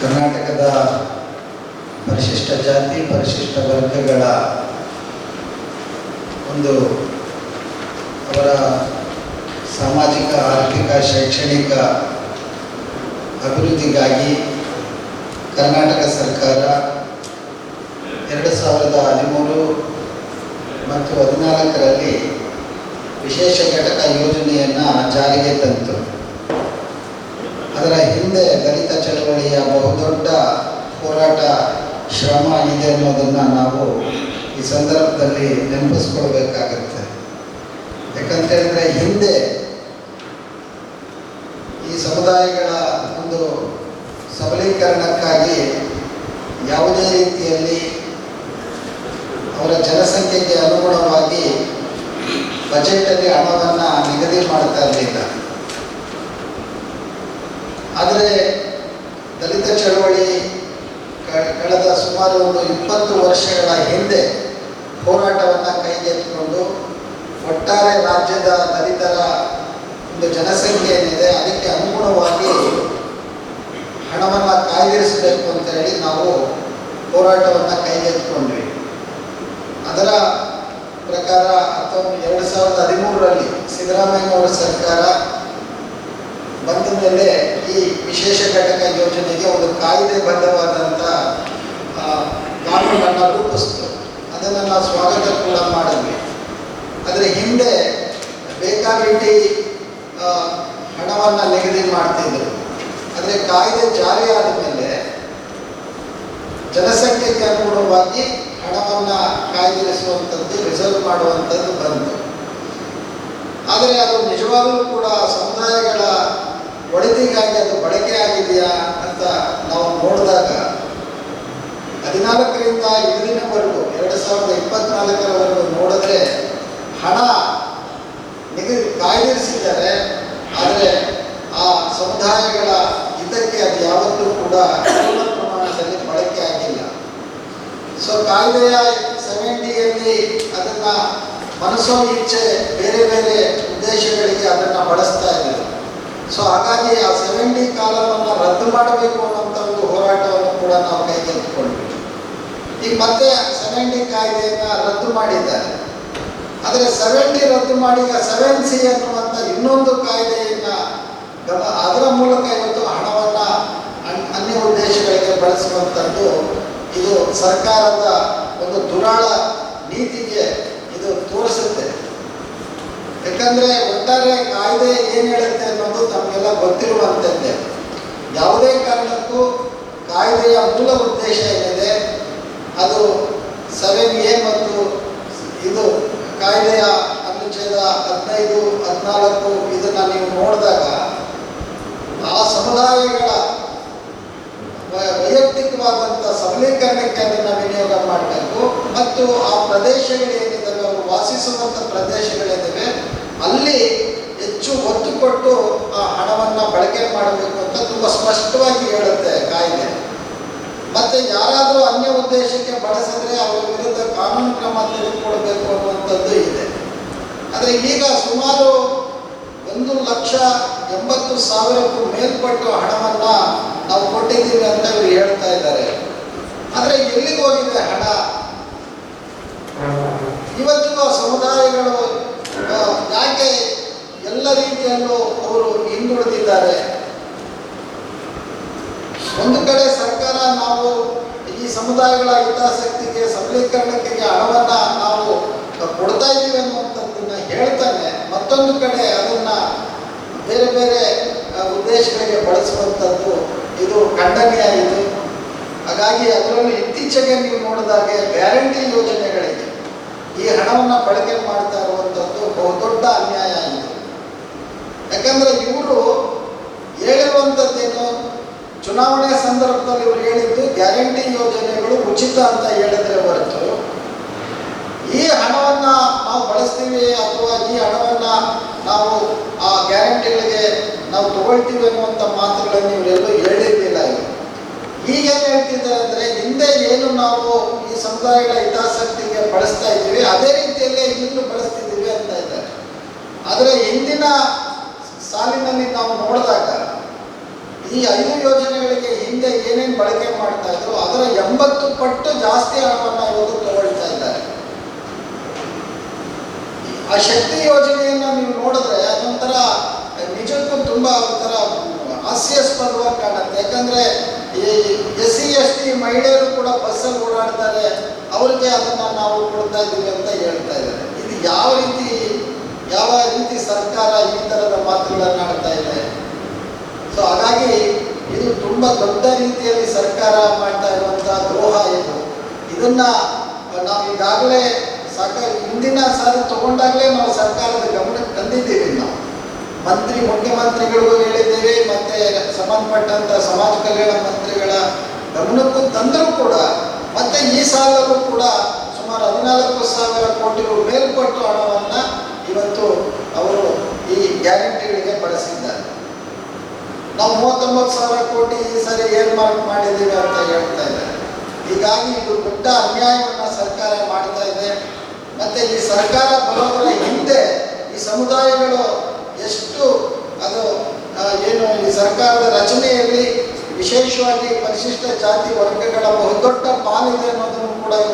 ಕರ್ನಾಟಕದ ಪರಿಶಿಷ್ಟ ಜಾತಿ, ಪರಿಶಿಷ್ಟ ವರ್ಗಗಳ ಒಂದು ಅವರ ಸಾಮಾಜಿಕ, ಆರ್ಥಿಕ, ಶೈಕ್ಷಣಿಕ ಅಭಿವೃದ್ಧಿಗಾಗಿ ಕರ್ನಾಟಕ ಸರ್ಕಾರ ಎರಡು ಸಾವಿರದ ಹದಿಮೂರು ಮತ್ತು ಹದಿನಾಲ್ಕರಲ್ಲಿ ವಿಶೇಷ ಘಟಕ ಯೋಜನೆಯನ್ನು ಜಾರಿಗೆ ತಂತು. ಅದರ ಹಿಂದೆ ದಲಿತ ಚಳವಳಿಯ ಬಹುದೊಡ್ಡ ಹೋರಾಟ ಶ್ರಮ ಇದೆ ಅನ್ನೋದನ್ನು ನಾವು ಈ ಸಂದರ್ಭದಲ್ಲಿ ನೆನಪಿಸ್ಕೊಳ್ಬೇಕಾಗತ್ತೆ. ಯಾಕಂತೇಳಿದ್ರೆ ಹಿಂದೆ ಈ ಸಮುದಾಯಗಳ ಒಂದು ಸಬಲೀಕರಣಕ್ಕಾಗಿ ಯಾವುದೇ ರೀತಿಯಲ್ಲಿ ಅವರ ಜನಸಂಖ್ಯೆಗೆ ಅನುಗುಣವಾಗಿ ಬಜೆಟಲ್ಲಿ ಹಣವನ್ನು ನಿಗದಿ ಮಾಡ್ತಾ ಇರಲಿಲ್ಲ. ಆದರೆ ದಲಿತ ಚಳವಳಿ ಕಳೆದ ಸುಮಾರು ಒಂದು ಇಪ್ಪತ್ತು ವರ್ಷಗಳ ಹಿಂದೆ ಹೋರಾಟವನ್ನು ಕೈಗೆತ್ತಿಕೊಂಡು ಒಟ್ಟಾರೆ ರಾಜ್ಯದ ದಲಿತರ ಒಂದು ಜನಸಂಖ್ಯೆ ಏನಿದೆ ಅದಕ್ಕೆ ಅನುಗುಣವಾಗಿ ಹಣವನ್ನು ಕಾಯ್ದಿರಿಸಬೇಕು ಅಂತ ಹೇಳಿ ನಾವು ಹೋರಾಟವನ್ನು ಕೈಗೆತ್ತಿಕೊಂಡ್ವಿ. ಅದರ ಪ್ರಕಾರ ಹತ್ತೊಂಬತ್ತು ಎರಡು ಸಾವಿರದ ಹದಿಮೂರರಲ್ಲಿ ಸಿದ್ದರಾಮಯ್ಯನವರ ಸರ್ಕಾರ ಬಂದ ಈ ವಿಶೇಷ ಘಟಕ ಯೋಜನೆಗೆ ಒಂದು ಕಾಯ್ದೆಬದ್ಧವಾದಂಥ ಆ, ಕಾನೂನನ್ನು ರೂಪಿಸಿತು. ಅದನ್ನು ನಾವು ಸ್ವಾಗತ ಕೂಡ ಮಾಡಿದ್ವಿ. ಆದರೆ ಹಿಂದೆ ಬೇಕಾಬಿಟ್ಟಿ ಹಣವನ್ನು ನಿಗದಿ ಮಾಡ್ತಿದ್ರು. ಆದರೆ ಕಾಯ್ದೆ ಜಾರಿ ಆದ ಮೇಲೆ ಜನಸಂಖ್ಯೆಗೆ ಅನುಗುಣವಾಗಿ ಹಣವನ್ನು ಕಾಯ್ದಿರಿಸುವಂಥದ್ದು ರಿಸರ್ವ್ ಮಾಡುವಂಥದ್ದು ಬಂತು. ಆದರೆ ಅದು ನಿಜವಾಗಲೂ ಕೂಡ ಸಮುದಾಯಗಳ ಒಳಿತಿಗಾಗಿ ಅದು ಬಳಕೆ ಆಗಿದೆಯಾ ಅಂತ ನಾವು ನೋಡಿದಾಗ ಹದಿನಾಲ್ಕರಿಂದ ಇಂದಿನವರೆಗೂ ಎರಡು ಸಾವಿರದ ಇಪ್ಪತ್ನಾಲ್ಕರವರೆಗೂ ನೋಡಿದ್ರೆ ಹಣ ನಿಗದಿ ಕಾಯ್ದಿರಿಸಿದ್ದಾರೆ. ಆದರೆ ಆ ಸಮುದಾಯಗಳ ಹಿತಕ್ಕೆ ಅದು ಯಾವತ್ತೂ ಕೂಡ ಪೂರ್ಣ ಪ್ರಮಾಣದಲ್ಲಿ ಬಳಕೆ ಆಗಿಲ್ಲ. ಸೊ ಕಾಯ್ದೆಯ ಸೆವೆಂಟಿಯಲ್ಲಿ ಅದನ್ನು ಮನಸ್ಸೋ ಇಚ್ಛೆ ಬೇರೆ ಬೇರೆ ಉದ್ದೇಶಗಳಿಗೆ ಅದನ್ನು ಬಳಸ್ತಾ ಇದ್ದಾರೆ ಸೊ ಹಾಗಾಗಿ ಆ ಸೆವೆಂಟಿ ಕಾಲವನ್ನು ರದ್ದು ಮಾಡಬೇಕು ಅನ್ನೋಂಥ ಒಂದು ಹೋರಾಟವನ್ನು ಕೂಡ ನಾವು ಕೈಗೆತ್ತಿಕೊಂಡ್ವಿ ಈಗ ಮತ್ತೆ ಸೆವೆಂಟಿ ಕಾಯ್ದೆಯನ್ನು ರದ್ದು ಮಾಡಿದ್ದಾರೆ. ಆದರೆ ಸೆವೆಂಟಿ ರದ್ದು ಮಾಡಿ ಈಗ ಸೆವೆನ್ ಸಿ ಅನ್ನುವಂಥ ಇನ್ನೊಂದು ಕಾಯ್ದೆಯನ್ನು ಅದರ ಮೂಲಕ ಇವತ್ತು ಹಣವನ್ನು ಅನ್- ಅನ್ಯ ಉದ್ದೇಶಗಳಿಗೆ ಬಳಸುವಂಥದ್ದು ಇದು ಸರ್ಕಾರದ ಒಂದು ದುರಾಳ ನೀತಿಗೆ ಇದು ತೋರಿಸುತ್ತೆ ಯಾಕಂದ್ರೆ ಒಟ್ಟಾರೆ ಕಾಯ್ದೆ ಏನು ಹೇಳುತ್ತೆ ಅನ್ನೋದು ನಮಗೆಲ್ಲ ಗೊತ್ತಿರುವಂತದ್ದೇ. ಯಾವುದೇ ಕಾರಣಕ್ಕೂ ಕಾಯ್ದೆಯ ಮೂಲ ಉದ್ದೇಶ ಏನಿದೆ, ಅದು ಸೆವೆನ್ ಎ ಮತ್ತು ಇದು ಕಾಯ್ದೆಯ ಅನುಚ್ಛೇದ ಹದಿನೈದು, ಹದಿನಾಲ್ಕು ಇದನ್ನು ನೀವು ನೋಡಿದಾಗ ಆ ಸಮುದಾಯಗಳ ವೈಯಕ್ತಿಕವಾದಂಥ ಸಬಲೀಕರಣಕ್ಕೆ ಅದನ್ನು ವಿನಿಯೋಗ ಮಾಡಬೇಕು. ಮತ್ತು ಆ ಪ್ರದೇಶಗಳೇನಿದ್ದಾವೆ ಅವರು ವಾಸಿಸುವಂಥ ಪ್ರದೇಶಗಳೇನಿವೆ ಅಲ್ಲಿ ಹೆಚ್ಚು ಒತ್ತು ಕೊಟ್ಟು ಆ ಹಣವನ್ನು ಬಳಕೆ ಮಾಡಬೇಕು ಅಂತ ತುಂಬ ಸ್ಪಷ್ಟವಾಗಿ ಹೇಳುತ್ತೆ ಕಾಯ್ದೆ ಮತ್ತೆ ಯಾರಾದರೂ ಅನ್ಯ ಉದ್ದೇಶಕ್ಕೆ ಬಳಸಿದ್ರೆ ಅವರ ವಿರುದ್ಧ ಕಾನೂನು ಕ್ರಮ ತೆಗೆದುಕೊಳ್ಬೇಕು ಅನ್ನುವಂಥದ್ದು ಇದೆ. ಆದರೆ ಈಗ ಸುಮಾರು ಒಂದು ಲಕ್ಷ ಎಂಬತ್ತು ಸಾವಿರಕ್ಕೂ ಮೇಲ್ಪಟ್ಟು ಹಣವನ್ನು ನಾವು ಕೊಟ್ಟಿದ್ದೀವಿ ಅಂತ ಇವರು ಹೇಳ್ತಾ ಇದ್ದಾರೆ. ಆದರೆ ಎಲ್ಲಿಗೆ ಹೋಗಿದೆ ಹಣ ಇವತ್ತಿಗೂ ಆ ಸಮುದಾಯಗಳು ಆ, ಯಾಕೆ ಎಲ್ಲ ರೀತಿಯಲ್ಲೂ ಅವರು ಒಂದು ಕಡೆ ಸರ್ಕಾರ ನಾವು ಈ ಸಮುದಾಯಗಳ ಹಿತಾಸಕ್ತಿಗೆ ಸಬಲೀಕರಣಕ್ಕೆ ಹಣವನ್ನ ನಾವು ಕೊಡ್ತಾ ಇದ್ದೀವಿ ಅನ್ನುವಂಥದ್ದನ್ನ ಹೇಳ್ತಾನೆ. ಮತ್ತೊಂದು ಕಡೆ ಅದನ್ನ ಬೇರೆ ಬೇರೆ ಉದ್ದೇಶಗಳಿಗೆ ಬಳಸುವಂಥದ್ದು ಇದು ಖಂಡನೀಯ ಇದು ಹಾಗಾಗಿ ಅದರಲ್ಲೂ ಇತ್ತೀಚೆಗೆ ನೀವು ನೋಡಿದಾಗೆ ಗ್ಯಾರಂಟಿ ಯೋಜನೆಗಳಿದೆ. ಈ ಹಣವನ್ನು ಬಳಕೆ ಮಾಡ್ತಾ ಇರುವಂಥದ್ದು ಬಹುದೊಡ್ಡ ಅನ್ಯಾಯ ಇದು ಯಾಕಂದ್ರೆ ಇವರು ಚುನಾವಣೆ ಸಂದರ್ಭದಲ್ಲಿ ಇವರು ಹೇಳಿದ್ದು ಗ್ಯಾರಂಟಿ ಯೋಜನೆಗಳು ಉಚಿತ ಅಂತ ಹೇಳಿದ್ರೆ ಹೊರತು ಈ ಹಣವನ್ನ ನಾವು ಬಳಸ್ತೀವಿ ಅಥವಾ ಈ ಹಣವನ್ನ ನಾವು ಆ ಗ್ಯಾರಂಟಿಗಳಿಗೆ ನಾವು ತಗೊಳ್ತೀವಿ ಅನ್ನುವಂಥ ಮಾತುಗಳನ್ನು ಇವರೆಲ್ಲೂ ಹೇಳಿರಲಿಲ್ಲ ಈಗ. ಈಗೇನು ಹೇಳ್ತಿದ್ದಾರೆ ಅಂದರೆ ಹಿಂದೆ ಏನು ನಾವು ಈ ಸಮುದಾಯಗಳ ಹಿತಾಸಕ್ತಿಗೆ ಬಳಸ್ತಾ ಇದ್ದೀವಿ, ಅದೇ ರೀತಿಯಲ್ಲೇ ಈಗಲೂ ಬಳಸ್ತಿದ್ದೀವಿ ಅಂತ ಇದ್ದಾರೆ. ಆದರೆ ಹಿಂದಿನ ಸಾಲಿನಲ್ಲಿ ನಾವು ನೋಡಿದಾಗ ಈ ಐದು ಯೋಜನೆಗಳಿಗೆ ಹಿಂದೆ ಏನೇನು ಬಳಕೆ ಮಾಡ್ತಾ ಇದ್ರು, ಅದರ ಎಂಬತ್ತು ಪಟ್ಟು ಜಾಸ್ತಿ ಹಣವನ್ನು ಇವತ್ತು ತಗೊಳ್ತಾ ಇದ್ದಾರೆ. ಆ ಶಕ್ತಿ ಯೋಜನೆಯನ್ನು ನೀವು ನೋಡಿದ್ರೆ ಅದೊಂಥರ, ನಿಜಕ್ಕೂ ತುಂಬ ಒಂಥರ ಹಾಸ್ಯಾಸ್ಪದವಾಗಿ ಕಾಣುತ್ತೆ. ಯಾಕಂದ್ರೆ ಈ ಎಸ್ ಸಿ ಎಸ್ ಟಿ ಮಹಿಳೆಯರು ಕೂಡ ಬಸ್ಸಲ್ಲಿ ಓಡಾಡ್ತಾರೆ, ಅವ್ರಿಗೆ ಅದನ್ನ ನಾವು ಕೊಡ್ತಾ ಇದ್ದೀವಿ ಅಂತ ಹೇಳ್ತಾ ಇದ್ದಾರೆ. ಇದು ಯಾವ ರೀತಿ ಯಾವ ರೀತಿ ಸರ್ಕಾರ ಈ ಥರದ ಮಾತುಗಳನ್ನು ಆಡ್ತಾ ಇದೆ ಸೊ ಹಾಗಾಗಿ ಇದು ತುಂಬ ದೊಡ್ಡ ರೀತಿಯಲ್ಲಿ ಸರ್ಕಾರ ಮಾಡ್ತಾ ಇರುವಂತಹ ದ್ರೋಹ ಇದು. ಇದನ್ನ ನಾವು ಈಗಾಗಲೇ ಸಾಕ ಹಿಂದಿನ ಸಾರಿ ತಗೊಂಡಾಗಲೇ ನಾವು ಸರ್ಕಾರದ ಗಮನಕ್ಕೆ ತಂದಿದ್ದೀವಿ ನಾವು. ಮಂತ್ರಿ ಮುಖ್ಯಮಂತ್ರಿಗಳಿಗೂ ಹೇಳಿದ್ದೇವೆ, ಮತ್ತೆ ಸಂಬಂಧಪಟ್ಟಂತ ಸಮಾಜ ಕಲ್ಯಾಣ ಮಂತ್ರಿಗಳ ಗಮನಕ್ಕೂ ತಂದರೂ ಕೂಡ, ಮತ್ತೆ ಈ ಸಾಲಲ್ಲೂ ಕೂಡ ಸುಮಾರು ಹದಿನಾಲ್ಕು ಸಾವಿರ ಕೋಟಿಗೂ ಮೇಲ್ಪಟ್ಟು ಹಣವನ್ನ ಇವತ್ತು ಅವರು ಈ ಗ್ಯಾರಂಟಿಗಳಿಗೆ ಬಳಸಿದ್ದಾರೆ ನಾವು ಮೂವತ್ತೊಂಬತ್ತು ಸಾವಿರ ಕೋಟಿ ಈ ಸರಿ ಏನು ಮಾರ್ಕ್ ಮಾಡಿದ್ದೀವಿ ಅಂತ ಹೇಳ್ತಾ ಇದ್ದಾರೆ ಹೀಗಾಗಿ ಇದು ದೊಡ್ಡ ಅನ್ಯಾಯವನ್ನ ಸರ್ಕಾರ ಮಾಡ್ತಾ ಇದೆ. ಮತ್ತೆ ಈ ಸರ್ಕಾರ ಬರೋದರ ಹಿಂದೆ ಈ ಸಮುದಾಯಗಳು ಎಷ್ಟು ಅದು ಏನು ಈ ಸರ್ಕಾರದ ರಚನೆಯಲ್ಲಿ ವಿಶೇಷವಾಗಿ ಪರಿಶಿಷ್ಟ ಜಾತಿ ವರ್ಗಗಳ ಬಹುದೊಡ್ಡ ಪಾಲಿದೆ ಅನ್ನೋದನ್ನು ಕೂಡ ಈ